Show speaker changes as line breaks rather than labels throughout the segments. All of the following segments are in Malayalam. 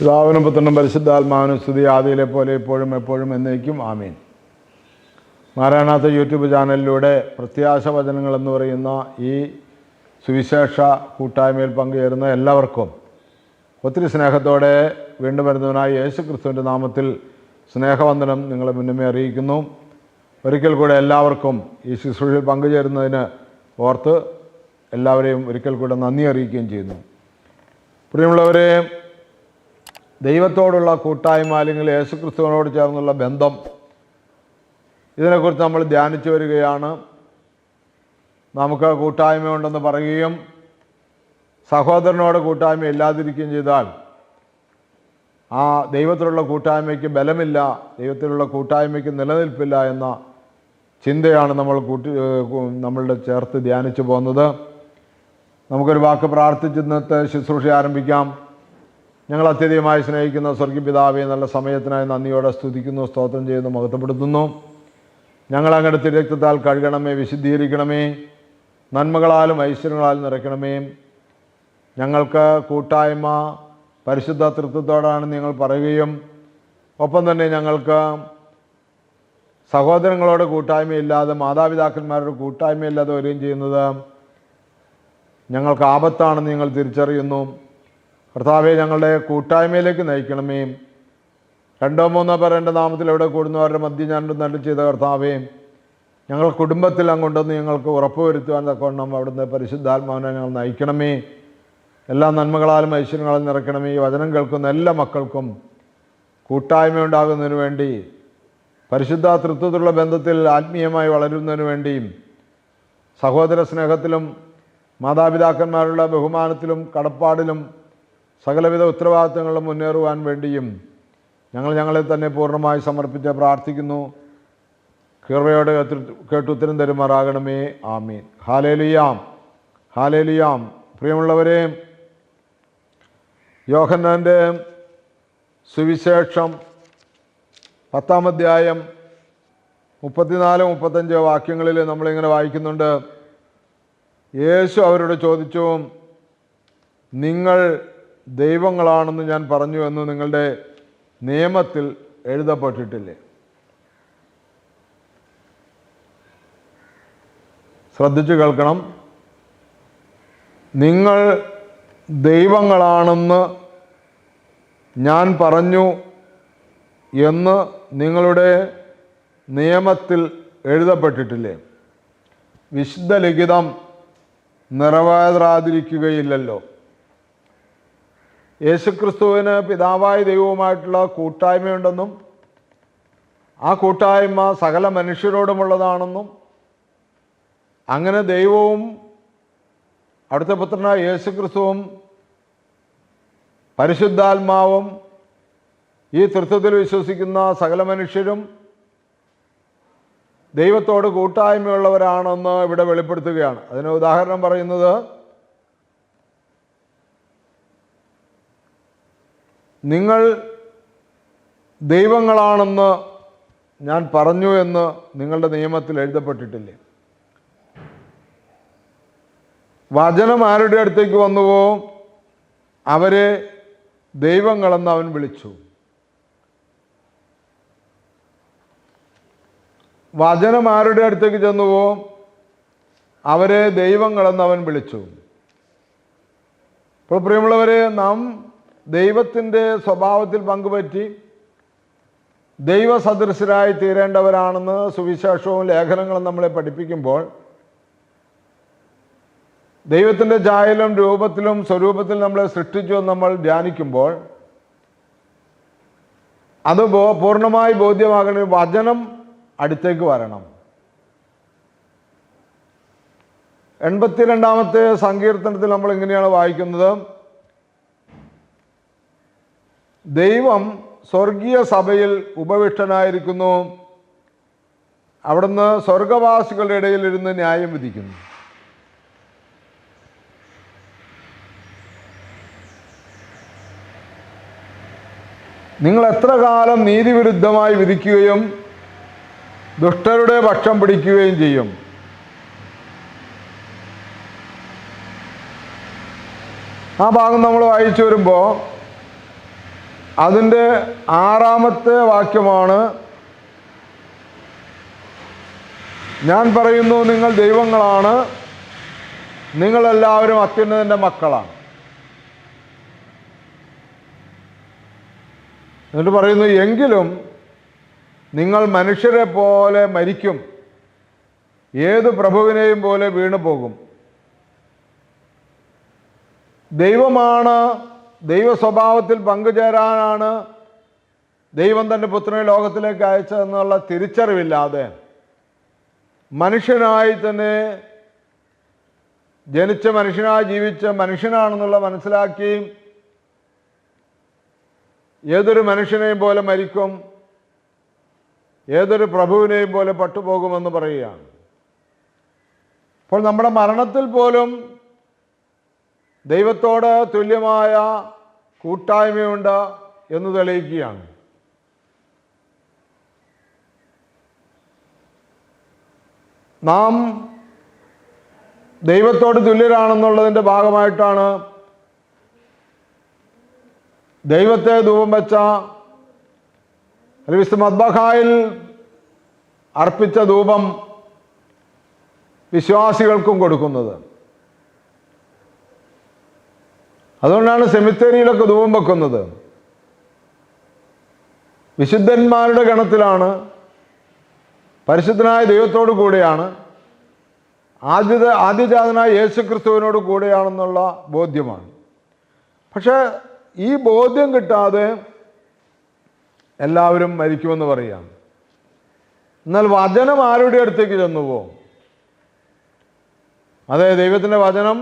പിതാവിനും പുത്രനും പരിശുദ്ധാത്മാവിനും സ്തുതി ആദിയിലെ പോലെ ഇപ്പോഴും എപ്പോഴും എന്നേക്കും. ആമീൻ. മാരാനാഥ യൂട്യൂബ് ചാനലിലൂടെ പ്രത്യാശ വചനങ്ങൾ എന്ന് പറയുന്ന ഈ സുവിശേഷ കൂട്ടായ്മയിൽ പങ്കുചേരുന്ന എല്ലാവർക്കും ഒത്തിരി സ്നേഹത്തോടെ വീണ്ടും വരുന്നവനായ യേശു ക്രിസ്തുവിന്റെ നാമത്തിൽ സ്നേഹവന്ദനം നിങ്ങളെ മുന്നമേ അറിയിക്കുന്നു. ഒരിക്കൽ കൂടെ എല്ലാവർക്കും ഈ ശുശ്രൂഷയിൽ പങ്കുചേരുന്നതിന് ഓർത്ത് എല്ലാവരെയും ഒരിക്കൽ കൂടെ നന്ദി അറിയിക്കുകയും ചെയ്യുന്നു. പ്രിയമുള്ളവരെ ദൈവത്തോടുള്ള കൂട്ടായ്മ അല്ലെങ്കിൽ യേശുക്രിസ്തുവിനോട് ചേർന്നുള്ള ബന്ധം ഇതിനെക്കുറിച്ച് നമ്മൾ ധ്യാനിച്ചു വരികയാണ്. നമുക്ക് കൂട്ടായ്മ ഉണ്ടെന്ന് പറയുകയും സഹോദരനോട് കൂട്ടായ്മ ഇല്ലാതിരിക്കുകയും ചെയ്താൽ ആ ദൈവത്തിലുള്ള കൂട്ടായ്മയ്ക്ക് ബലമില്ല ദൈവത്തിലുള്ള കൂട്ടായ്മയ്ക്ക് നിലനിൽപ്പില്ല എന്ന ചിന്തയാണ് നമ്മൾ കൂട്ടി നമ്മളുടെ ചേർത്ത് ധ്യാനിച്ചു പോകുന്നത്. നമുക്കൊരു വാക്ക് പ്രാർത്ഥിച്ചിന്നത്തെ ശുശ്രൂഷ ആരംഭിക്കാം. ഞങ്ങൾ അത്യധികമായി സ്നേഹിക്കുന്ന സ്വർഗീയപിതാവെ നല്ല സമയത്തിനായി നന്ദിയോടെ സ്തുതിക്കുന്നു സ്തോത്രം ചെയ്യുന്നു മഹത്വപ്പെടുത്തുന്നു. ഞങ്ങൾ അങ്ങയുടെ തിരക്തത്താൽ കഴുകണമേ വിശുദ്ധീകരിക്കണമേ നന്മകളാലും ഐശ്വര്യങ്ങളാലും നിറയ്ക്കണമേ. ഞങ്ങൾക്ക് കൂട്ടായ്മ പരിശുദ്ധ തൃത്വത്തോടാണ് നിങ്ങൾ പറയുകയും ഒപ്പം തന്നെ ഞങ്ങൾക്ക് സഹോദരങ്ങളോട് കൂട്ടായ്മയില്ലാതെ മാതാപിതാക്കന്മാരോട് കൂട്ടായ്മയില്ലാതെ വരികയും ചെയ്യുന്നത് ഞങ്ങൾക്ക് ആപത്താണെന്ന് നിങ്ങൾ തിരിച്ചറിയുന്നു. കർത്താവെ ഞങ്ങളുടെ കൂട്ടായ്മയിലേക്ക് നയിക്കണമേ. രണ്ടോ മൂന്നോ പേർ എന്റെ നാമത്തിൽ എവിടെ കൂടുന്നവരുടെ മധ്യ ഞാൻ നല്ല ചെയ്ത കർത്താവേ. ഞങ്ങൾ കുടുംബത്തിൽ അങ്ങോട്ടൊന്ന് ഞങ്ങൾക്ക് ഉറപ്പുവരുത്തുവാൻ തക്കവണ്ണം അവിടുന്ന് പരിശുദ്ധാത്മാവിനെ ഞങ്ങൾ നയിക്കണമേ. എല്ലാ നന്മകളാലും ഐശ്വര്യങ്ങളും നിറയ്ക്കണമേ. ഈ വചനം കേൾക്കുന്ന എല്ലാ മക്കൾക്കും കൂട്ടായ്മ ഉണ്ടാകുന്നതിന് വേണ്ടി പരിശുദ്ധ തൃത്വത്തിലുള്ള ബന്ധത്തിൽ ആത്മീയമായി വളരുന്നതിന് വേണ്ടിയും സഹോദര സ്നേഹത്തിലും മാതാപിതാക്കന്മാരുടെ ബഹുമാനത്തിലും കടപ്പാടിലും സകലവിധ ഉത്തരവാദിത്തങ്ങളിലും മുന്നേറുവാൻ വേണ്ടിയും ഞങ്ങൾ ഞങ്ങളെ തന്നെ പൂർണമായി സമർപ്പിച്ച് പ്രാർത്ഥിക്കുന്നു. കീർവയോടെ കേട്ടുത്തരം തരുമാറാകണമേ. ആമീൻ. ഹാലേലിയാം. ഹാലേലിയാം. പ്രിയമുള്ളവരെ യോഹന്നാന്റെ സുവിശേഷം പത്താം അധ്യായം മുപ്പത്തിനാല് മുപ്പത്തഞ്ച് വാക്യങ്ങളിൽ നമ്മളിങ്ങനെ വായിക്കുന്നുണ്ട്. യേശു അവരോട് ചോദിച്ചു നിങ്ങൾ ദൈവങ്ങളാണെന്ന് ഞാൻ പറഞ്ഞു എന്ന് നിങ്ങളുടെ നിയമത്തിൽ എഴുതപ്പെട്ടിട്ടില്ലേ? ശ്രദ്ധിച്ചു കേൾക്കണം. നിങ്ങൾ ദൈവങ്ങളാണെന്ന് ഞാൻ പറഞ്ഞു എന്ന് നിങ്ങളുടെ നിയമത്തിൽ എഴുതപ്പെട്ടിട്ടില്ലേ? വിശുദ്ധ ലിഖിതം നിറവേറാതിരിക്കുകയില്ലല്ലോ. യേശുക്രിസ്തുവിന് പിതാവായ ദൈവവുമായിട്ടുള്ള കൂട്ടായ്മയുണ്ടെന്നും ആ കൂട്ടായ്മ സകല മനുഷ്യരോടുമുള്ളതാണെന്നും അങ്ങനെ ദൈവവും അടുത്ത പുത്രനായ യേശുക്രിസ്തുവും പരിശുദ്ധാത്മാവും ഈ തൃത്വത്തിൽ വിശ്വസിക്കുന്ന സകല മനുഷ്യരും ദൈവത്തോട് കൂട്ടായ്മയുള്ളവരാണെന്ന് ഇവിടെ വെളിപ്പെടുത്തുകയാണ്. അതിന് ഉദാഹരണം പറയുന്നത് നിങ്ങൾ ദൈവങ്ങളാണെന്ന് ഞാൻ പറഞ്ഞു എന്ന് നിങ്ങളുടെ നിയമത്തിൽ എഴുതപ്പെട്ടിട്ടില്ലേ? വചനം ആരുടെ അടുത്തേക്ക് വന്നുവോ? അവരെ ദൈവങ്ങളെന്ന് അവൻ വിളിച്ചു. വചനം ആരുടെ അടുത്തേക്ക് ചെന്നുവോ? അവരെ ദൈവങ്ങളെന്ന് അവൻ വിളിച്ചു. ഇപ്പോൾ പ്രിയമുള്ളവരെ നാം ദൈവത്തിന്റെ സ്വഭാവത്തിൽ പങ്കുപറ്റി ദൈവസദൃശരായി തീരേണ്ടവരാണെന്ന് സുവിശേഷവും ലേഖനങ്ങളും നമ്മളെ പഠിപ്പിക്കുമ്പോൾ ദൈവത്തിന്റെ ചായലും രൂപത്തിലും സ്വരൂപത്തിൽ നമ്മളെ സൃഷ്ടിച്ചു നമ്മൾ ധ്യാനിക്കുമ്പോൾ അത് പൂർണമായി ബോധ്യമാകണ വചനം അടുത്തേക്ക് വരണം. എൺപത്തിരണ്ടാമത്തെ സങ്കീർത്തനത്തിൽ നമ്മൾ ഇങ്ങനെയാണ് വായിക്കുന്നത്. ദൈവം സ്വർഗീയ സഭയിൽ ഉപവിഷ്ടനായിരിക്കുന്നു. അവിടുന്ന് സ്വർഗവാസികളുടെ ഇടയിൽ ഇരുന്ന് ന്യായം വിധിക്കുന്നു. നിങ്ങൾ എത്ര കാലം നീതിവിരുദ്ധമായി വിധിക്കുകയും ദുഷ്ടരുടെ പക്ഷം പിടിക്കുകയും ചെയ്യും? ആ ഭാഗം നമ്മൾ വായിച്ചു വരുമ്പോൾ അതിന്റെ ആറാമത്തെ വാക്യമാണ് ഞാൻ പറയുന്നു നിങ്ങൾ ദൈവങ്ങളാണ് നിങ്ങളെല്ലാവരും അത്യുന്നതന്റെ മക്കളാണ്. എന്നിട്ട് പറയുന്നു എങ്കിലും നിങ്ങൾ മനുഷ്യരെ പോലെ മരിക്കും ഏത് പ്രഭുവിനെയും പോലെ വീണു പോകും ദൈവമാണ് ദൈവ സ്വഭാവത്തിൽ പങ്കുചേരാനാണ് ദൈവം തന്റെ പുത്രനെ ലോകത്തിലേക്ക് അയച്ചതെന്നുള്ള തിരിച്ചറിവില്ലാതെ മനുഷ്യനായി തന്നെ ജനിച്ച മനുഷ്യനായി ജീവിച്ച മനുഷ്യനാണെന്നുള്ള മനസ്സിലാക്കി ഏതൊരു മനുഷ്യനെയും പോലെ മരിക്കും ഏതൊരു പ്രഭുവിനെയും പോലെ പട്ടുപോകുമെന്ന് പറയുകയാണ്. അപ്പോൾ നമ്മുടെ മരണത്തിൽ പോലും ദൈവത്തോട് തുല്യമായ കൂട്ടായ്മയുണ്ട് എന്ന് തെളിയിക്കുകയാണ്. നാം ദൈവത്തോട് തുല്യരാണെന്നുള്ളതിന്റെ ഭാഗമായിട്ടാണ് ദൈവത്തെ ധൂപം വെച്ച വിശുദ്ധ മദ്ബഹായിൽ അർപ്പിച്ച ധൂപം വിശ്വാസികൾക്കും കൊടുക്കുന്നത്. അതുകൊണ്ടാണ് സെമിത്തേരിയിലൊക്കെ ധൂപം വെക്കുന്നത്. വിശുദ്ധന്മാരുടെ ഗണത്തിലാണ് പരിശുദ്ധനായ ദൈവത്തോടു കൂടെയാണ് ആദ്യത ആദ്യജാതനായ യേശു ക്രിസ്തുവിനോട് കൂടെയാണെന്നുള്ള ബോധ്യമാണ്. പക്ഷേ ഈ ബോധ്യം കിട്ടാതെ എല്ലാവരും മരിക്കുമെന്ന് പറയാം. എന്നാൽ വചനം ആരുടെ അടുത്തേക്ക് ചെന്നുവോ അതെ ദൈവത്തിന്റെ വചനം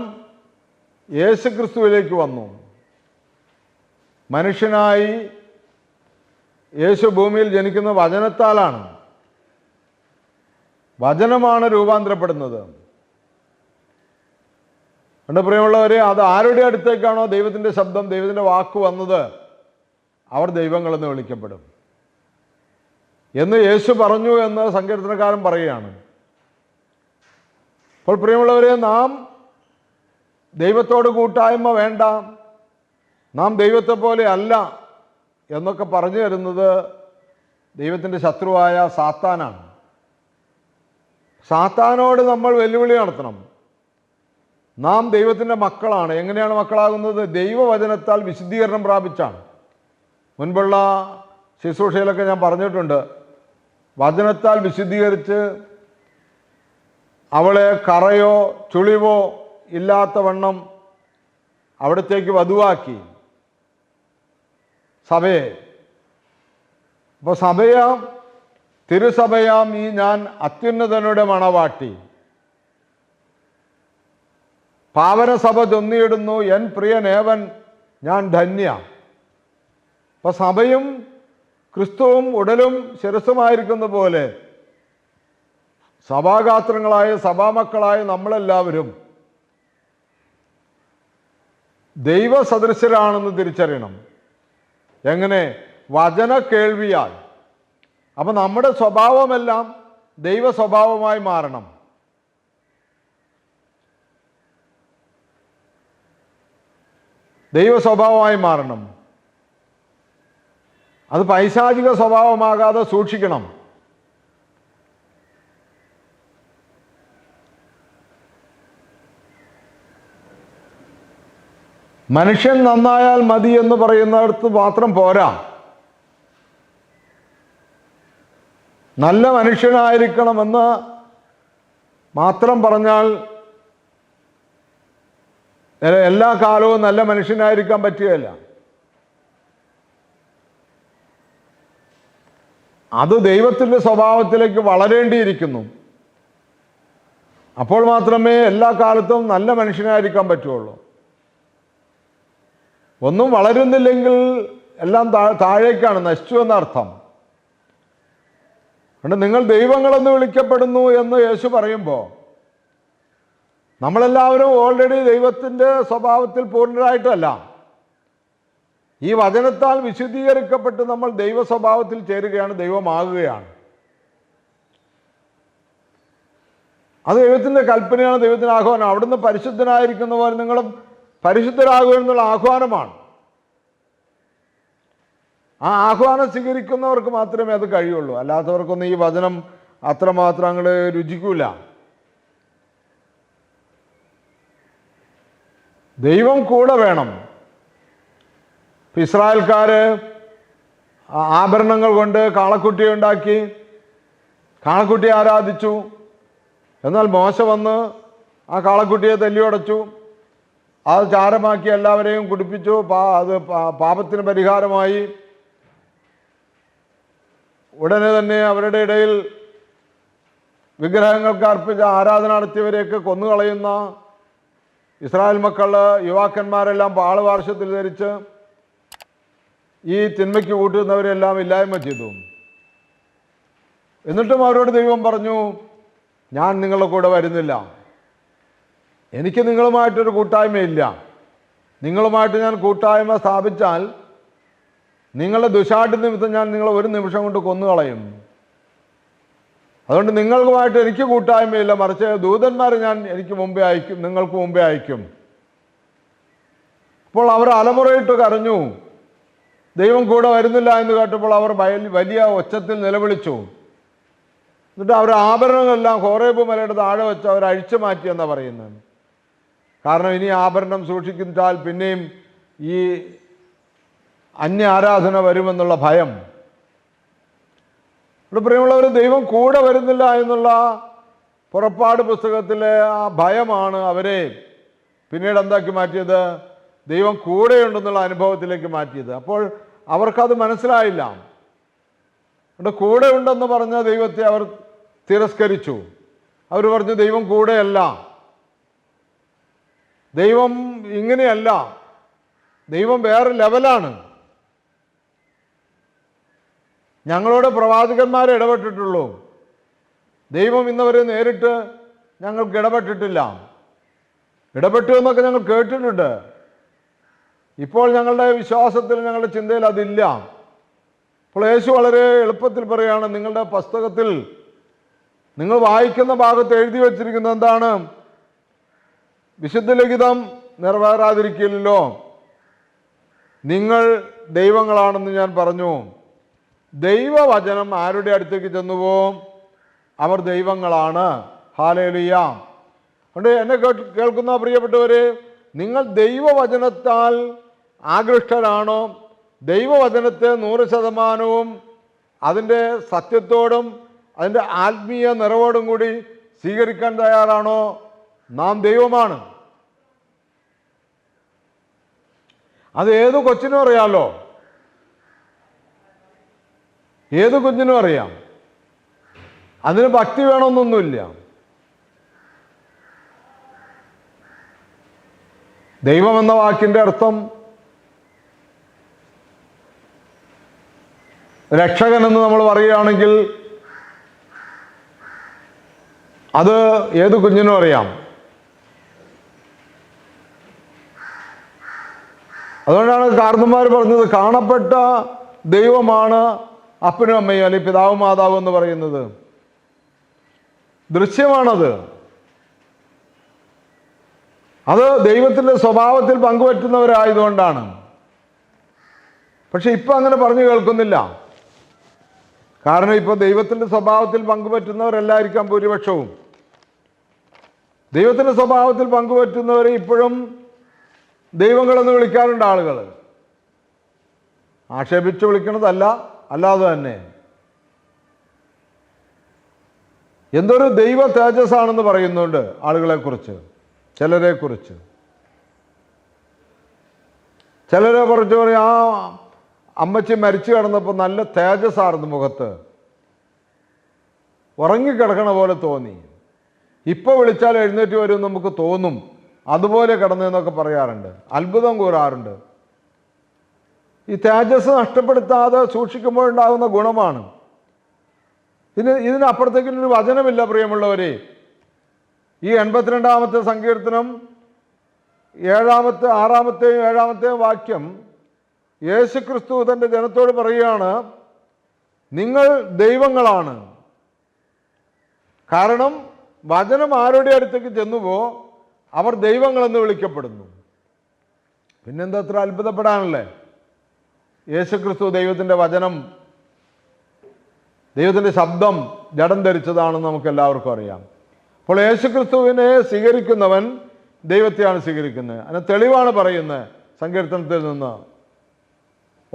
യേശു ക്രിസ്തുവിലേക്ക് വന്നു. മനുഷ്യനായി യേശു ഭൂമിയിൽ ജനിക്കുന്ന വചനത്താലാണ്. വചനമാണ് രൂപാന്തരപ്പെടുന്നത്. എന്റെ പ്രിയമുള്ളവരെ അത് ആരുടെ അടുത്തേക്കാണോ ദൈവത്തിന്റെ ശബ്ദം ദൈവത്തിന്റെ വാക്ക് വന്നത്? അവർ ദൈവങ്ങളെന്ന് വിളിക്കപ്പെടും. എന്ന് യേശു പറഞ്ഞു എന്ന് സങ്കീർത്തനക്കാരൻ പറയുകയാണ്. അപ്പോൾ പ്രിയമുള്ളവരെ നാം ദൈവത്തോട് കൂട്ടായ്മ വേണ്ട. നാം ദൈവത്തെ പോലെ അല്ല എന്നൊക്കെ പറഞ്ഞു തരുന്നത് ദൈവത്തിന്റെ ശത്രുവായ സാത്താനാണ്. സാത്താനോട് നമ്മൾ വെല്ലുവിളി നടത്തണം. നാം ദൈവത്തിന്റെ മക്കളാണ്. എങ്ങനെയാണ് മക്കളാകുന്നത്? ദൈവവചനത്താൽ വിശുദ്ധീകരണം പ്രാപിച്ചാണ്. മുൻപുള്ള ശുശ്രൂഷയിലൊക്കെ ഞാൻ പറഞ്ഞിട്ടുണ്ട്. വചനത്താൽ വിശുദ്ധീകരിച്ച് അവളെ കറയോ ചുളിവോ ഇല്ലാത്ത വണ്ണം അവിടത്തേക്ക് വധുവാക്കി. സഭയെ. അപ്പോൾ സഭയാം തിരുസഭയാം ഈ ഞാൻ അത്യുന്നതനുടെ മണവാട്ടി. പാവനസഭ ചൊന്നിയിടുന്നു എൻ പ്രിയനേവൻ ഞാൻ ധന്യ. അപ്പൊ സഭയും ക്രിസ്തുവും ഉടലും ശിരസുമായിരിക്കുന്ന പോലെ സഭാഗാത്രങ്ങളായ സഭാമക്കളായ നമ്മളെല്ലാവരും ദൈവസദൃശരാണെന്ന് തിരിച്ചറിയണം. എങ്ങനെ? വചന കേൾവിയാൽ. അപ്പം നമ്മുടെ സ്വഭാവമെല്ലാം ദൈവ സ്വഭാവമായി മാറണം. ദൈവ സ്വഭാവമായി മാറണം. അത് പൈശാചിക സ്വഭാവമാകാതെ സൂക്ഷിക്കണം. മനുഷ്യൻ നന്നായാൽ മതി എന്ന് പറയുന്നിടത്ത് മാത്രം പോരാ. നല്ല മനുഷ്യനായിരിക്കണമെന്ന് മാത്രം പറഞ്ഞാൽ എല്ലാ കാലവും നല്ല മനുഷ്യനായിരിക്കാൻ പറ്റുകയില്ല. അത് ദൈവത്തിന്റെ സ്വഭാവത്തിലേക്ക് വളരേണ്ടിയിരിക്കുന്നു. അപ്പോൾ മാത്രമേ എല്ലാ കാലത്തും നല്ല മനുഷ്യനായിരിക്കാൻ പറ്റുള്ളൂ ഒന്നും വളരുന്നില്ലെങ്കിൽ എല്ലാം താഴേക്കാണ് നശിച്ചു എന്നർത്ഥം അതുകൊണ്ട് നിങ്ങൾ ദൈവങ്ങളെന്ന് വിളിക്കപ്പെടുന്നു എന്ന് യേശു പറയുമ്പോൾ നമ്മളെല്ലാവരും ഓൾറെഡി ദൈവത്തിന്റെ സ്വഭാവത്തിൽ പൂർണരായിട്ടല്ല. ഈ വചനത്താൽ വിശുദ്ധീകരിക്കപ്പെട്ട് നമ്മൾ ദൈവ സ്വഭാവത്തിൽ ചേരുകയാണ് ദൈവമാകുകയാണ്. അത് ദൈവത്തിന്റെ കൽപ്പനയാണ് ദൈവത്തിന് ആഹ്വാനം. അവിടുന്ന് പരിശുദ്ധനായിരിക്കുന്ന പോലെ നിങ്ങളും പരിശുദ്ധരാകുക എന്നുള്ള ആഹ്വാനമാണ്. ആ ആഹ്വാനം സ്വീകരിക്കുന്നവർക്ക് മാത്രമേ അത് കഴിയുള്ളൂ. അല്ലാത്തവർക്കൊന്നും ഈ വചനം അത്രമാത്രം അങ്ങോട്ട് രുചിക്കൂല. ദൈവം കൂടെ വേണം. ഇസ്രായേൽക്കാര് ആഭരണങ്ങൾ കൊണ്ട് കാളക്കുട്ടി ഉണ്ടാക്കി കാളക്കുട്ടി ആരാധിച്ചു. എന്നാൽ മോശ വന്ന് ആ കാളക്കുട്ടിയെ തല്ലിയുടച്ചു. അത് ചാരമാക്കി എല്ലാവരെയും കുടിപ്പിച്ചു. പാ അത് പാപത്തിന് പരിഹാരമായി. ഉടനെ തന്നെ അവരുടെ ഇടയിൽ വിഗ്രഹങ്ങൾക്ക് അർപ്പിച്ച ആരാധന നടത്തിയവരെയൊക്കെ കൊന്നുകളയുന്ന ഇസ്രായേൽ മക്കൾ യുവാക്കന്മാരെല്ലാം പാളുവാർഷത്തിൽ ധരിച്ച് ഈ തിന്മയ്ക്ക് കൂട്ടുന്നവരെല്ലാം ഇല്ലായ്മ ചെയ്തു. എന്നിട്ടും അവരോട് ദൈവം പറഞ്ഞു ഞാൻ നിങ്ങളുടെ കൂടെ വരുന്നില്ല. എനിക്ക് നിങ്ങളുമായിട്ടൊരു കൂട്ടായ്മയില്ല. നിങ്ങളുമായിട്ട് ഞാൻ കൂട്ടായ്മ സ്ഥാപിച്ചാൽ നിങ്ങളുടെ ദുശാട്ടി നിമിത്തം ഞാൻ നിങ്ങളെ ഒരു നിമിഷം കൊണ്ട് കൊന്നുകളയും. അതുകൊണ്ട് നിങ്ങൾക്കുമായിട്ട് എനിക്ക് കൂട്ടായ്മയില്ല. മറിച്ച് ദൂതന്മാരെ ഞാൻ എനിക്ക് മുമ്പേ അയക്കും നിങ്ങൾക്ക് മുമ്പേ അയക്കും. അപ്പോൾ അവർ അലമുറയിട്ട് കരഞ്ഞു. ദൈവം കൂടെ വരുന്നില്ല എന്ന് കേട്ടപ്പോൾ അവർ വലിയ ഒച്ചത്തിൽ നിലവിളിച്ചു. എന്നിട്ട് അവരുടെ ആഭരണങ്ങളെല്ലാം ഹോറേബ് മലയുടെ താഴെ വെച്ച് അവർ അഴിച്ചു മാറ്റിയെന്നാണ് പറയുന്നത്? കാരണം ഇനി ആഭരണം സൂക്ഷിക്കുന്നാൽ പിന്നെയും ഈ അന്യ ആരാധന വരുമെന്നുള്ള ഭയം. ഇവിടെ പ്രിയമുള്ളവർ ദൈവം കൂടെ വരുന്നില്ല എന്നുള്ള പുറപ്പാട് പുസ്തകത്തിലെ ആ ഭയമാണ് അവരെ പിന്നീട് എന്താക്കി മാറ്റിയത്? ദൈവം കൂടെയുണ്ടെന്നുള്ള അനുഭവത്തിലേക്ക് മാറ്റിയത്. അപ്പോൾ അവർക്കത് മനസ്സിലായില്ല. ഇവിടെ കൂടെ ഉണ്ടെന്ന് പറഞ്ഞ ദൈവത്തെ അവർ തിരസ്കരിച്ചു. അവർ പറഞ്ഞു ദൈവം കൂടെയല്ല. ദൈവം ഇങ്ങനെയല്ല. ദൈവം വേറെ ലെവലാണ്. ഞങ്ങളോട് പ്രവാചകന്മാരെ ഇടപെട്ടിട്ടുള്ളൂ. ദൈവം ഇന്നവരെ നേരിട്ട് ഞങ്ങൾക്ക് ഇടപെട്ടിട്ടില്ല. ഇടപെട്ടു എന്നൊക്കെ ഞങ്ങൾ കേട്ടിട്ടുണ്ട്. ഇപ്പോൾ ഞങ്ങളുടെ വിശ്വാസത്തിൽ ഞങ്ങളുടെ ചിന്തയിൽ അതില്ല. അപ്പോൾ യേശു വളരെ എളുപ്പത്തിൽ പറയുകയാണ് നിങ്ങളുടെ പുസ്തകത്തിൽ നിങ്ങൾ വായിക്കുന്ന ഭാഗത്ത് എഴുതി വച്ചിരിക്കുന്നത് എന്താണ്? വിശുദ്ധ ലിഖിതം നിറവേറാതിരിക്കില്ലല്ലോ നിങ്ങൾ ദൈവങ്ങളാണെന്ന് ഞാൻ പറഞ്ഞു. ദൈവവചനം ആരുടെ അടുത്തേക്ക് ചെന്നുവോ? അവർ ദൈവങ്ങളാണ്. ഹാലേലിയ അതുകൊണ്ട് എന്നെ കേൾക്കുന്ന പ്രിയപ്പെട്ടവരെ നിങ്ങൾ ദൈവവചനത്താൽ ആകൃഷ്ടരാണോ? ദൈവവചനത്തെ നൂറ് ശതമാനവും അതിന്റെ സത്യത്തോടും അതിന്റെ ആത്മീയ നിറവോടും കൂടി സ്വീകരിക്കാൻ തയ്യാറാണോ? നാം ദൈവമാണ്. അത് ഏത് കൊച്ചിനും അറിയാമല്ലോ ഏത് കുഞ്ഞിനും അറിയാം. അതിന് ഭക്തി വേണമെന്നൊന്നുമില്ല. ദൈവം എന്ന വാക്കിന്റെ അർത്ഥം രക്ഷകൻ എന്ന് നമ്മൾ പറയുകയാണെങ്കിൽ അത് ഏത് കുഞ്ഞിനും അറിയാം. അതുകൊണ്ടാണ് കാർന്നന്മാർ പറഞ്ഞത് കാണപ്പെട്ട ദൈവമാണ് അപ്പനും അമ്മയും അല്ലെങ്കിൽ പിതാവും മാതാവും എന്ന് പറയുന്നത്. ദൃശ്യമാണത്. അത് ദൈവത്തിന്റെ സ്വഭാവത്തിൽ പങ്കുപറ്റുന്നവരായതുകൊണ്ടാണ്. പക്ഷെ ഇപ്പം അങ്ങനെ പറഞ്ഞു കേൾക്കുന്നില്ല. കാരണം ഇപ്പോൾ ദൈവത്തിന്റെ സ്വഭാവത്തിൽ പങ്കുപറ്റുന്നവരല്ലായിരിക്കാം ഭൂരിപക്ഷവും. ദൈവത്തിന്റെ സ്വഭാവത്തിൽ പങ്കുപറ്റുന്നവരെ ഇപ്പോഴും ദൈവങ്ങളെന്ന് വിളിക്കാറുണ്ട് ആളുകൾ. ആക്ഷേപിച്ച് വിളിക്കണതല്ല അല്ലാതെ തന്നെ. എന്തൊരു ദൈവ തേജസ്സാണെന്ന് പറയുന്നുണ്ട് ആളുകളെക്കുറിച്ച് ചിലരെക്കുറിച്ച്. ചിലരെ കുറിച്ച് പറയും ആ അമ്മച്ചി മരിച്ചു കിടന്നപ്പോൾ നല്ല തേജസ്സായിരുന്നു മുഖത്ത്. ഉറങ്ങിക്കിടക്കണ പോലെ തോന്നി. ഇപ്പോൾ വിളിച്ചാൽ എഴുന്നേറ്റ് വരും നമുക്ക് തോന്നും. അതുപോലെ കിടന്നു എന്നൊക്കെ പറയാറുണ്ട്. അത്ഭുതം കൂറാറുണ്ട്. ഈ തേജസ് നഷ്ടപ്പെടുത്താതെ സൂക്ഷിക്കുമ്പോഴുണ്ടാകുന്ന ഗുണമാണ്. ഇതിന് ഒരു വചനമില്ല പ്രിയമുള്ളവരെ. ഈ എൺപത്തിരണ്ടാമത്തെ സങ്കീർത്തനം ഏഴാമത്തെ ആറാമത്തെയും ഏഴാമത്തെയും വാക്യം യേശു ക്രിസ്തു തന്റെ ജനത്തോട് പറയുകയാണ് നിങ്ങൾ ദൈവങ്ങളാണ്. കാരണം വചനം ആരുടെ അടുത്തേക്ക് ചെന്നുവോ അവർ ദൈവങ്ങളെന്ന് വിളിക്കപ്പെടുന്നു. പിന്നെന്താ അത്ര അത്ഭുതപ്പെടാനല്ലേ? യേശുക്രിസ്തു ദൈവത്തിന്റെ വചനം ദൈവത്തിന്റെ ശബ്ദം ജഡം ധരിച്ചതാണെന്ന് നമുക്ക് എല്ലാവർക്കും അറിയാം. അപ്പോൾ യേശുക്രിസ്തുവിനെ സ്വീകരിക്കുന്നവൻ ദൈവത്തെയാണ് സ്വീകരിക്കുന്നത്. അതിന് തെളിവാണ് പറയുന്നത് സങ്കീർത്തനത്തിൽ നിന്ന്.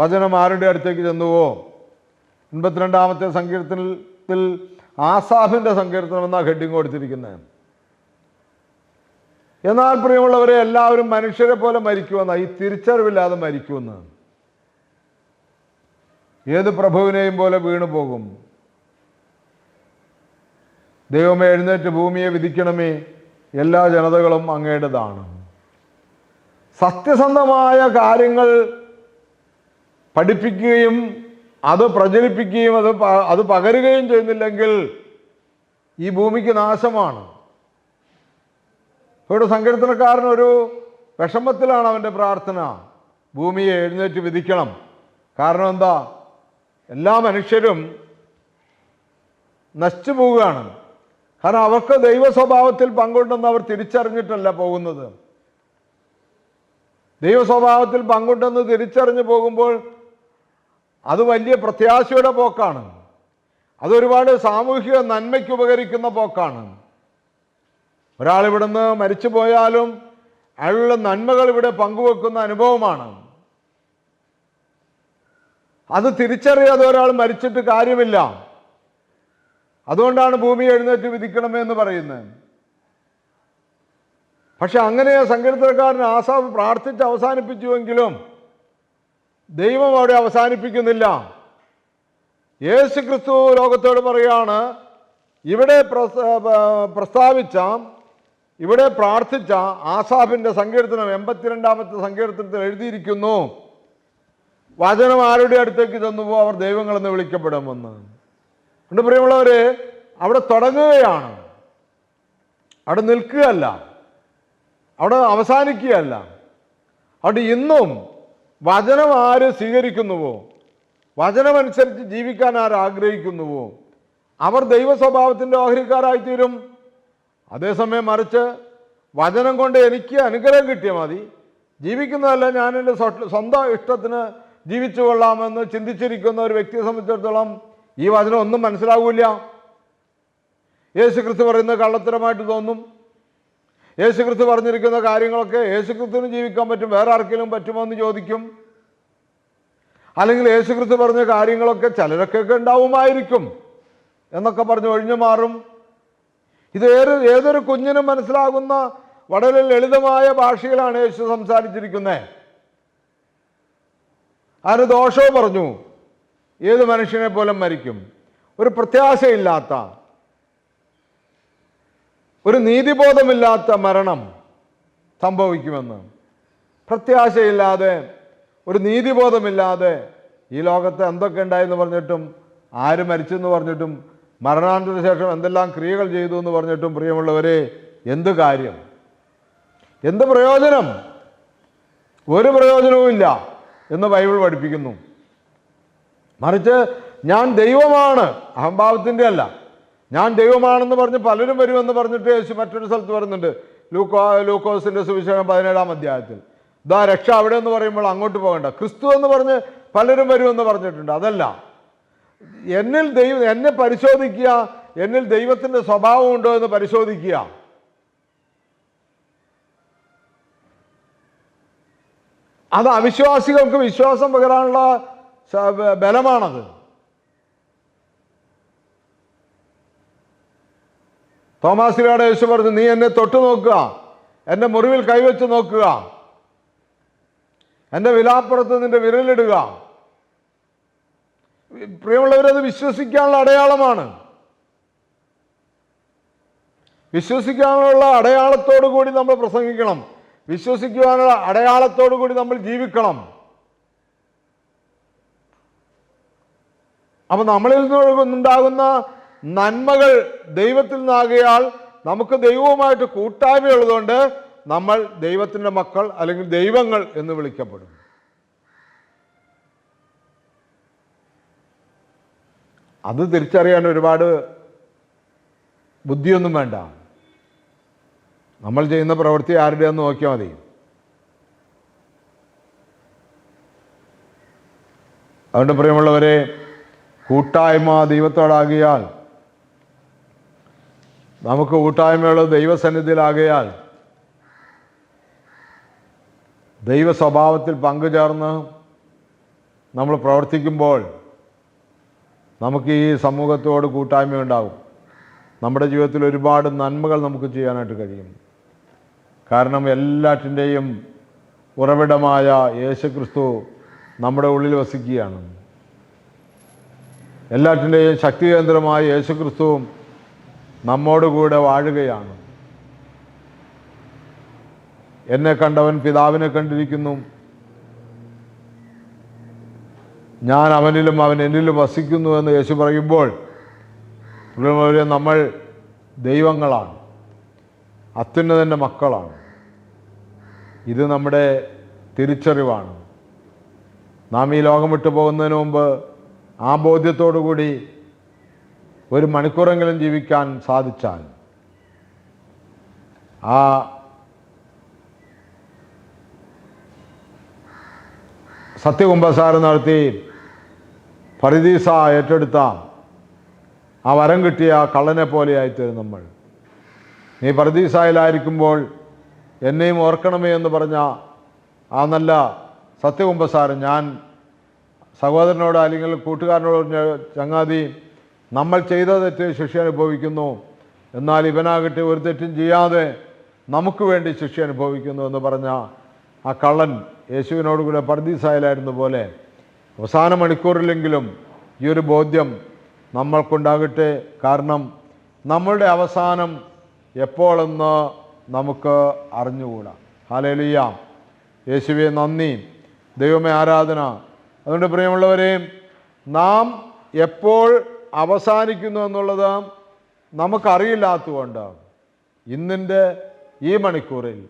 വചനം ആരുടെ അടുത്തേക്ക് ചെന്നുവോ? എൺപത്തിരണ്ടാമത്തെ സങ്കീർത്തനത്തിൽ ആസാഫിന്റെ സങ്കീർത്തനം എന്നാണ് ഹെഡിങ് കൊടുത്തിരിക്കുന്നത്. എന്നാൽ പ്രിയമുള്ളവരെ എല്ലാവരും മനുഷ്യരെ പോലെ മരിക്കുമെന്ന ഈ തിരിച്ചറിവില്ലാതെ മരിക്കുമെന്ന്. ഏത് പ്രഭുവിനെയും പോലെ വീണു പോകും. ദൈവമേ എഴുന്നേറ്റ് ഭൂമിയെ വിധിക്കണമേ. എല്ലാ ജനതകളും അങ്ങേണ്ടതാണ് സത്യസന്ധമായ കാര്യങ്ങൾ പഠിപ്പിക്കുകയും അത് പ്രചരിപ്പിക്കുകയും അത് അത് പകരുകയും ചെയ്യുന്നില്ലെങ്കിൽ ഈ ഭൂമിക്ക് നാശമാണ്. ഇവിടെ സങ്കീർത്തനക്കാരൻ ഒരു വിഷമത്തിലാണ് അവന്റെ പ്രാർത്ഥന. ഭൂമിയെ എഴുന്നേറ്റ് വിധിക്കണം. കാരണം എന്താ? എല്ലാ മനുഷ്യരും നശിച്ചു പോവുകയാണ്. കാരണം അവർക്ക് ദൈവ സ്വഭാവത്തിൽ പങ്കുണ്ടെന്ന് അവർ തിരിച്ചറിഞ്ഞിട്ടല്ല പോകുന്നത്. ദൈവ സ്വഭാവത്തിൽ പങ്കുണ്ടെന്ന് തിരിച്ചറിഞ്ഞു പോകുമ്പോൾ അത് വലിയ പ്രത്യാശയുടെ പോക്കാണ്. അതൊരുപാട് സാമൂഹിക നന്മയ്ക്ക് ഉപകരിക്കുന്ന പോക്കാണ്. ഒരാൾ ഇവിടുന്ന് മരിച്ചു പോയാലും അയാളുടെ നന്മകൾ ഇവിടെ പങ്കുവെക്കുന്ന അനുഭവമാണ്. അത് തിരിച്ചറിയാതെ ഒരാൾ മരിച്ചിട്ട് കാര്യമില്ല. അതുകൊണ്ടാണ് ഭൂമി എഴുന്നേറ്റ് വിധിക്കണമെന്ന് പറയുന്നത്. പക്ഷെ അങ്ങനെ സങ്കീർത്തനക്കാരൻ ആസാഫ് പ്രാർത്ഥിച്ച് അവസാനിപ്പിച്ചുവെങ്കിലും ദൈവം അവിടെ അവസാനിപ്പിക്കുന്നില്ല. യേശു ക്രിസ്തു ലോകത്തോട് പറയാണ് ഇവിടെ പ്രസ്താവിച്ച ഇവിടെ പ്രാർത്ഥിച്ച ആസാഫിന്റെ സങ്കീർത്തനം എൺപത്തിരണ്ടാമത്തെ സങ്കീർത്തനത്തിൽ എഴുതിയിരിക്കുന്നു. വചനം ആരുടെ അടുത്തേക്ക് ചെന്നുപോ അവർ ദൈവങ്ങളെന്ന് വിളിക്കപ്പെടുമെന്ന്. അതുകൊണ്ട് പ്രിയമുള്ളവരെ അവിടെ തുടങ്ങുകയാണ്. അവിടെ നിൽക്കുകയല്ല. അവിടെ അവസാനിക്കുകയല്ല. അവിടെ ഇന്നും വചനം ആര് സ്വീകരിക്കുന്നുവോ? വചനമനുസരിച്ച് ജീവിക്കാൻ ആര് ആഗ്രഹിക്കുന്നുവോ? അവർ ദൈവ സ്വഭാവത്തിന്റെ ഓഹരിക്കാരായിത്തീരും. അതേസമയം മറിച്ച് വചനം കൊണ്ട് എനിക്ക് അനുഗ്രഹം കിട്ടിയാൽ മതി. ജീവിക്കുന്നതല്ല ഞാൻ എന്റെ സ്വ- സ്വന്തം ഇഷ്ടത്തിന് ജീവിച്ചു കൊള്ളാമെന്ന് ചിന്തിച്ചിരിക്കുന്ന ഒരു വ്യക്തിയെ സംബന്ധിച്ചിടത്തോളം ഈ വചനം ഒന്നും മനസ്സിലാവില്ല യേശു ക്രിസ്തു പറയുന്നത് കള്ളത്തരമായിട്ട് തോന്നും. യേശു ക്രിസ്തു പറഞ്ഞിരിക്കുന്ന കാര്യങ്ങളൊക്കെ യേശു ക്രിസ്തുവിന് ജീവിക്കാൻ പറ്റും വേറെ ആർക്കെങ്കിലും പറ്റുമോ എന്ന് ചോദിക്കും. അല്ലെങ്കിൽ യേശു ക്രിസ്തു പറഞ്ഞ കാര്യങ്ങളൊക്കെ ചിലരൊക്കെ ഉണ്ടാവുമായിരിക്കും എന്നൊക്കെ പറഞ്ഞ് ഒഴിഞ്ഞു മാറും. ഇത് ഏത് ഏതൊരു കുഞ്ഞിനും മനസ്സിലാകുന്ന വളരെ ലളിതമായ ഭാഷയിലാണ് യേശു സംസാരിച്ചിരിക്കുന്നത് അതിന് ദോഷവും പറഞ്ഞു. ഏത് മനുഷ്യനെ പോലും മരിക്കും. ഒരു പ്രത്യാശയില്ലാത്ത ഒരു നീതിബോധമില്ലാത്ത മരണം സംഭവിക്കുമെന്ന്. പ്രത്യാശയില്ലാതെ ഒരു നീതിബോധമില്ലാതെ ഈ ലോകത്ത് എന്തൊക്കെ ഉണ്ടായെന്ന് പറഞ്ഞിട്ടും ആര് മരിച്ചെന്ന് പറഞ്ഞിട്ടും മരണാനന്തര ശേഷം എന്തെല്ലാം ക്രിയകൾ ചെയ്തു എന്ന് പറഞ്ഞിട്ടും പ്രിയമുള്ളവരെ എന്ത് കാര്യം? എന്ത് പ്രയോജനം? ഒരു പ്രയോജനവുമില്ല എന്ന് ബൈബിൾ പഠിപ്പിക്കുന്നു. മറിച്ച് ഞാൻ ദൈവമാണ് അഹംഭാവത്തിന്റെ അല്ല. ഞാൻ ദൈവമാണെന്ന് പറഞ്ഞ് പലരും വരുമെന്ന് പറഞ്ഞിട്ട് യേശു മറ്റൊരു സ്ഥലത്ത് പറയുന്നുണ്ട്. ലൂക്കോ ലൂക്കോസിന്റെ സുവിശേഷം പതിനേഴാം അധ്യായത്തിൽ. ഇതാ രക്ഷ അവിടെ എന്ന് പറയുമ്പോൾ അങ്ങോട്ട് പോകണ്ട. ക്രിസ്തു എന്ന് പറഞ്ഞ് പലരും വരുമെന്ന് പറഞ്ഞിട്ടുണ്ട്. അതല്ല എന്നിൽ ദൈവം എന്നെ പരിശോധിക്കുക എന്നിൽ ദൈവത്തിന്റെ സ്വഭാവം ഉണ്ടോ എന്ന് പരിശോധിക്കുക. അത് അവിശ്വാസികൾക്ക് വിശ്വാസം പകരാനുള്ള ബലമാണത്. തോമാസിലയുടെ യേശു പറഞ്ഞു നീ എന്നെ തൊട്ടു നോക്കുക എന്റെ മുറിവിൽ കൈവച്ച് നോക്കുക എന്റെ വിലാപ്പുറത്ത് നിന്റെ വിരലിടുക പ്രിയമുള്ളവരത് വിശ്വസിക്കാനുള്ള അടയാളമാണ്. വിശ്വസിക്കാനുള്ള അടയാളത്തോടു കൂടി നമ്മൾ പ്രസംഗിക്കണം. വിശ്വസിക്കുവാനുള്ള അടയാളത്തോടു കൂടി നമ്മൾ ജീവിക്കണം. അപ്പൊ നമ്മളിൽ നിന്നുണ്ടാകുന്ന നന്മകൾ ദൈവത്തിൽ നിന്നാകിയാൽ നമുക്ക് ദൈവവുമായിട്ട് കൂട്ടായ്മയുള്ളതുകൊണ്ട് നമ്മൾ ദൈവത്തിന്റെ മക്കൾ അല്ലെങ്കിൽ ദൈവങ്ങൾ എന്ന് വിളിക്കപ്പെടും. അത് തിരിച്ചറിയാൻ ഒരുപാട് ബുദ്ധിയൊന്നും വേണ്ട. നമ്മൾ ചെയ്യുന്ന പ്രവൃത്തി ആരുടെയെന്ന് നോക്കിയാൽ മതി. അതുകൊണ്ട് പ്രിയമുള്ളവരെ കൂട്ടായ്മ ദൈവത്തോടാകിയാൽ നമുക്ക് കൂട്ടായ്മയുള്ള ദൈവസന്നിധിയിലാകയാൽ ദൈവ സ്വഭാവത്തിൽ പങ്കുചേർന്ന് നമ്മൾ പ്രവർത്തിക്കുമ്പോൾ നമുക്ക് ഈ സമൂഹത്തോട് കൂട്ടായ്മ ഉണ്ടാകും നമ്മുടെ ജീവിതത്തിൽ ഒരുപാട് നന്മകൾ നമുക്ക് ചെയ്യാനായിട്ട് കഴിയും. കാരണം എല്ലാറ്റിന്റെയും ഉറവിടമായ യേശുക്രിസ്തു നമ്മുടെ ഉള്ളിൽ വസിക്കുകയാണ്. എല്ലാറ്റിന്റെയും ശക്തി കേന്ദ്രമായ യേശുക്രിസ്തുവും നമ്മോടുകൂടെ വാഴുകയാണ്. എന്നെ കണ്ടവൻ പിതാവിനെ കണ്ടിരിക്കുന്നു. ഞാൻ അവനിലും അവൻ എന്നിലും വസിക്കുന്നു എന്ന് യേശു പറയുമ്പോൾ നമ്മൾ ദൈവങ്ങളാണ്. അത്യുന്നതന്റെ മക്കളാണ്. ഇത് നമ്മുടെ തിരിച്ചറിവാണ്. നാം ഈ ലോകം വിട്ടു പോകുന്നതിന് മുമ്പ് ആ ബോധ്യത്തോടു കൂടി ഒരു മണിക്കൂറെങ്കിലും ജീവിക്കാൻ സാധിച്ചാൽ ആ സത്യകുംഭസാരം നടത്തി ഫറിദീസ ഏറ്റെടുത്ത ആ വരം കിട്ടിയ കള്ളനെ പോലെയായിത്തീരും നമ്മൾ. നീ പരദീസായിലായിരിക്കുമ്പോൾ എന്നെയും ഓർക്കണമേ എന്ന് പറഞ്ഞ ആ നല്ല സത്യകുംഭസാരൻ ഞാൻ സഹോദരനോട് അല്ലെങ്കിൽ കൂട്ടുകാരനോട് പറഞ്ഞ ചങ്ങാതി നമ്മൾ ചെയ്ത തെറ്റ് ശിക്ഷ അനുഭവിക്കുന്നു. എന്നാൽ ഇവനാകട്ടെ ഒരു തെറ്റും ചെയ്യാതെ നമുക്ക് വേണ്ടി ശിക്ഷ അനുഭവിക്കുന്നു എന്ന് പറഞ്ഞ ആ കള്ളൻ യേശുവിനോട് കൂടെ പർദീസായാലായിരുന്ന പോലെ അവസാന മണിക്കൂറിലെങ്കിലും ഈ ഒരു ബോധ്യം നമ്മൾക്കുണ്ടാകട്ടെ. കാരണം നമ്മളുടെ അവസാനം എപ്പോഴെന്ന് നമുക്ക് അറിഞ്ഞുകൂടാ. ഹാലേലിയ യേശുവെ നന്ദി. ദൈവമേ ആരാധന. അതുകൊണ്ട് പ്രിയമുള്ളവരെ നാം എപ്പോൾ അവസാനിക്കുന്നു എന്നുള്ളത് നമുക്കറിയില്ലാത്തതുകൊണ്ട് ഇന്നിന്റെ ഈ മണിക്കൂറിൽ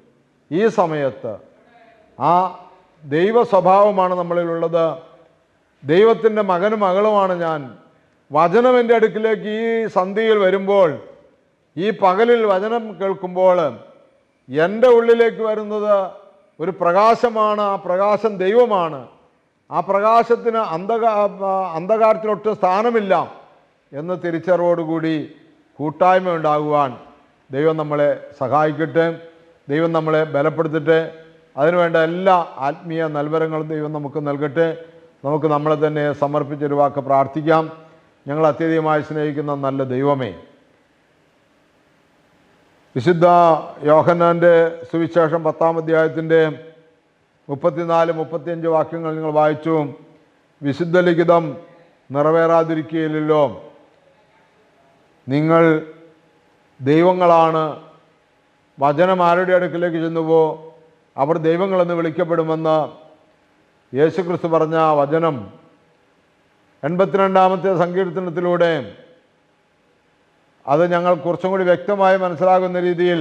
ഈ സമയത്ത് ആ ദൈവ സ്വഭാവമാണ് നമ്മളിലുള്ളത്. ദൈവത്തിന്റെ മകനും മകളുമാണ് ഞാൻ. വചനം എന്റെ അടുക്കിലേക്ക് ഈ സന്ധിയിൽ വരുമ്പോൾ ഈ പകലിൽ വചനം കേൾക്കുമ്പോൾ എന്റെ ഉള്ളിലേക്ക് വരുന്നത് ഒരു പ്രകാശമാണ് ആ പ്രകാശം ദൈവമാണ്. ആ പ്രകാശത്തിന് അന്ധകാ അന്ധകാരത്തിനൊട്ടും സ്ഥാനമില്ല എന്ന തിരിച്ചറിവോടുകൂടി കൂട്ടായ്മ ഉണ്ടാകുവാൻ ദൈവം നമ്മളെ സഹായിക്കട്ടെ ദൈവം നമ്മളെ ബലപ്പെടുത്തട്ടെ. അതിനുവേണ്ട എല്ലാ ആത്മീയ നൽവരങ്ങളും ദൈവം നമുക്ക് നൽകട്ടെ. നമുക്ക് നമ്മളെ തന്നെ സമർപ്പിച്ചൊരു വാക്ക് പ്രാർത്ഥിക്കാം. ഞങ്ങൾ അത്യധികമായി സ്നേഹിക്കുന്ന നല്ല ദൈവമേ. വിശുദ്ധ യോഹന്നാന്റെ സുവിശേഷം പത്താം അധ്യായത്തിന്റെ മുപ്പത്തിനാല് മുപ്പത്തിയഞ്ച് വാക്യങ്ങൾ നിങ്ങൾ വായിച്ചു. വിശുദ്ധ ലിഖിതം നിറവേറാതിരിക്കുകയില്ലല്ലോ. നിങ്ങൾ ദൈവങ്ങളാണ്. വചനം ആരുടെ അടുക്കിലേക്ക് ചെന്നുവോ? അവർ ദൈവങ്ങളെന്ന് വിളിക്കപ്പെടുമെന്ന് യേശുക്രിസ്തു പറഞ്ഞ വചനം എൺപത്തിരണ്ടാമത്തെ സങ്കീർത്തനത്തിലൂടെ അത് ഞങ്ങൾ കുറച്ചും കൂടി വ്യക്തമായി മനസ്സിലാകുന്ന രീതിയിൽ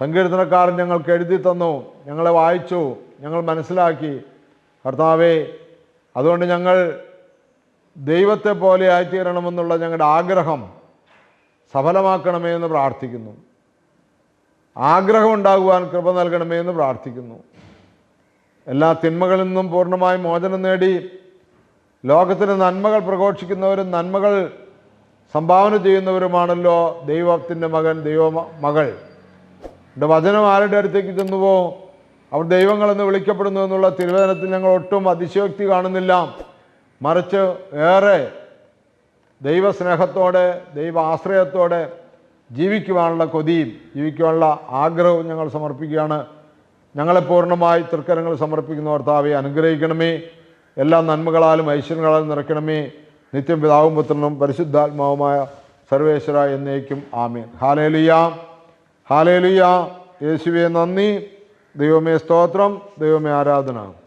സങ്കീർത്തനക്കാരൻ ഞങ്ങൾക്ക് എഴുതി തന്നു ഞങ്ങളെ വായിച്ചു ഞങ്ങൾ മനസ്സിലാക്കി. കർത്താവേ അതുകൊണ്ട് ഞങ്ങൾ ദൈവത്തെ പോലെ ആയിത്തീരണമെന്നുള്ള ഞങ്ങളുടെ ആഗ്രഹം സഫലമാക്കണമേ എന്ന് പ്രാർത്ഥിക്കുന്നു. ആഗ്രഹം ഉണ്ടാകുവാൻ കൃപ നൽകണമേ എന്ന് പ്രാർത്ഥിക്കുന്നു. എല്ലാ തിന്മകളിൽ നിന്നും പൂർണമായി മോചനം നേടി ലോകത്തിന് നന്മകൾ പ്രഘോഷിക്കുന്നവരും നന്മകൾ സംഭാവന ചെയ്യുന്നവരുമാണല്ലോ ദൈവത്തിന്റെ മകൻ ദൈവ മകൾ. എന്റെ വചനം ആരുടെ അടുത്തേക്ക് ചെന്നുവോ? അവർ ദൈവങ്ങളെന്ന് വിളിക്കപ്പെടുന്നു എന്നുള്ള തിരുവചനത്തിൽ ഞങ്ങൾ ഒട്ടും അതിശയോക്തി കാണുന്നില്ല. മറിച്ച് ഏറെ ദൈവസ്നേഹത്തോടെ ദൈവ ആശ്രയത്തോടെ ജീവിക്കുവാനുള്ള കൊതിയും ജീവിക്കുവാനുള്ള ആഗ്രഹവും ഞങ്ങൾ സമർപ്പിക്കുകയാണ്. ഞങ്ങളെ പൂർണമായി തൃക്കരങ്ങൾ സമർപ്പിക്കുന്ന ഭർത്താവെ അനുഗ്രഹിക്കണമേ. എല്ലാ നന്മകളാലും ഐശ്വര്യങ്ങളാലും നിറയ്ക്കണമേ. നിത്യം പിതാവും പുത്രനും പരിശുദ്ധാത്മാവുമായ സർവേശ്വര എന്നേക്കും ആമീൻ. Hallelujah hallelujah. യേശുവെ നന്ദി. ദൈവമേ സ്തോത്രം ദൈവമേ ആരാധന.